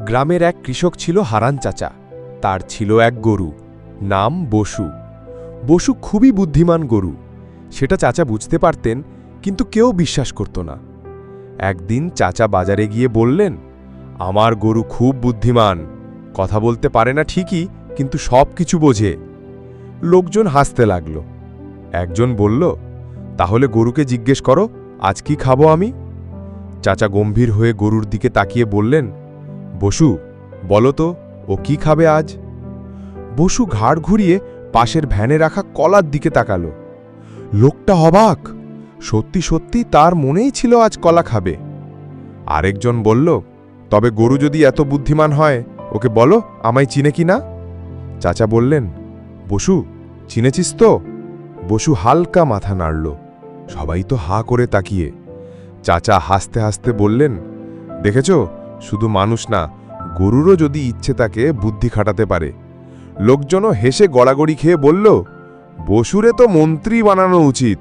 গ্রামের এক কৃষক ছিল হারান চাচা। তার ছিল এক গরু, নাম বসু। বসু খুবই বুদ্ধিমান গরু। সেটা চাচা বুঝতে পারতেন, কিন্তু কেউ বিশ্বাস করত না। একদিন চাচা বাজারে গিয়ে বললেন, আমার গরু খুব বুদ্ধিমান। কথা বলতে পারে না ঠিকই, কিন্তু সব কিছু বোঝে। লোকজন হাসতে লাগল। একজন বলল, তাহলে গরুকে জিজ্ঞেস করো, আজ কি খাব আমি? চাচা গম্ভীর হয়ে গরুর দিকে তাকিয়ে বললেন বসু, বলো তো, ও কি খাবে আজ? বসু ঘাড় ঘুরিয়ে পাশের ভ্যানে রাখা কলার দিকে তাকালো। লোকটা অবাক। সত্যি সত্যি তার মনেই ছিল আজ কলা খাবে। আরেকজন বলল, তবে গরু যদি এত বুদ্ধিমান হয়, ওকে বলো আমায় চিনে কি না? চাচা বললেন, বসু, চিনেছিস তো? বসু হালকা মাথা নাড়ল। সবাই তো হা করে তাকিয়ে। চাচা হাসতে হাসতে বললেন, দেখেছ শুধু মানুষ না, গরুরও যদি ইচ্ছে তাকে বুদ্ধি খাটাতে পারে। লোকজনও হেসে গড়াগড়ি খেয়ে বলল, বসুরে তো মন্ত্রী বানানো উচিত।